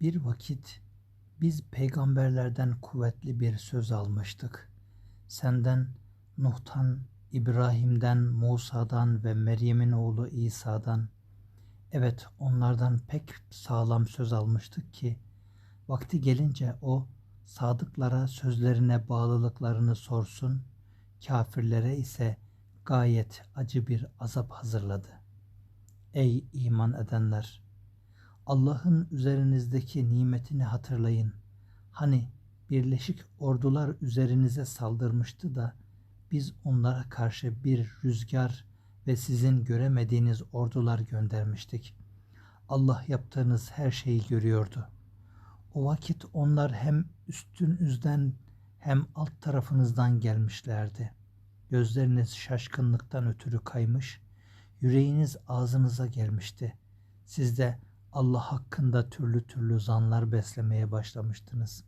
Bir vakit biz peygamberlerden kuvvetli bir söz almıştık. Senden, Nuh'tan, İbrahim'den, Musa'dan ve Meryem'in oğlu İsa'dan. Evet onlardan pek sağlam söz almıştık ki vakti gelince o sadıklara sözlerine bağlılıklarını sorsun, kafirlere ise gayet acı bir azap hazırladı. Ey iman edenler! Allah'ın üzerinizdeki nimetini hatırlayın. Hani birleşik ordular üzerinize saldırmıştı da biz onlara karşı bir rüzgar ve sizin göremediğiniz ordular göndermiştik. Allah yaptığınız her şeyi görüyordu. O vakit onlar hem üstünüzden hem alt tarafınızdan gelmişlerdi. Gözleriniz şaşkınlıktan ötürü kaymış, yüreğiniz ağzınıza gelmişti. Siz de Allah hakkında türlü türlü zanlar beslemeye başlamıştınız.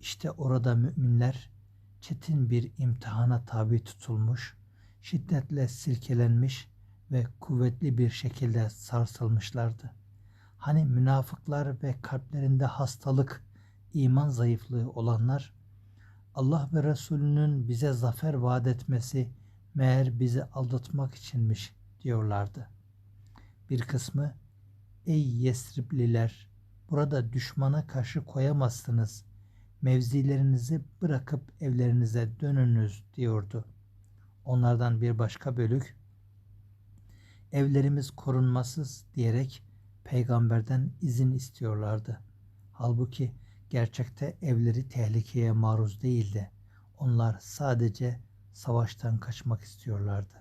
İşte orada müminler çetin bir imtihana tabi tutulmuş, şiddetle silkelenmiş ve kuvvetli bir şekilde sarsılmışlardı. Hani münafıklar ve kalplerinde hastalık, iman zayıflığı olanlar, Allah ve Resulünün bize zafer vaat etmesi meğer bizi aldatmak içinmiş diyorlardı. Bir kısmı, ey Yesribliler, burada düşmana karşı koyamazsınız, mevzilerinizi bırakıp evlerinize dönünüz diyordu. Onlardan bir başka bölük, evlerimiz korunmasız diyerek peygamberden izin istiyorlardı. Halbuki gerçekte evleri tehlikeye maruz değildi. Onlar sadece savaştan kaçmak istiyorlardı.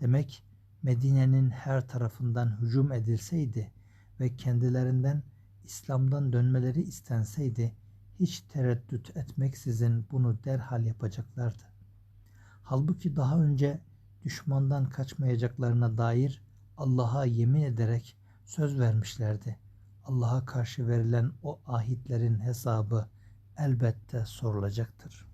Demek Medine'nin her tarafından hücum edilseydi ve kendilerinden İslam'dan dönmeleri istenseydi hiç tereddüt etmeksizin bunu derhal yapacaklardı. Halbuki daha önce düşmandan kaçmayacaklarına dair Allah'a yemin ederek söz vermişlerdi. Allah'a karşı verilen o ahitlerin hesabı elbette sorulacaktır.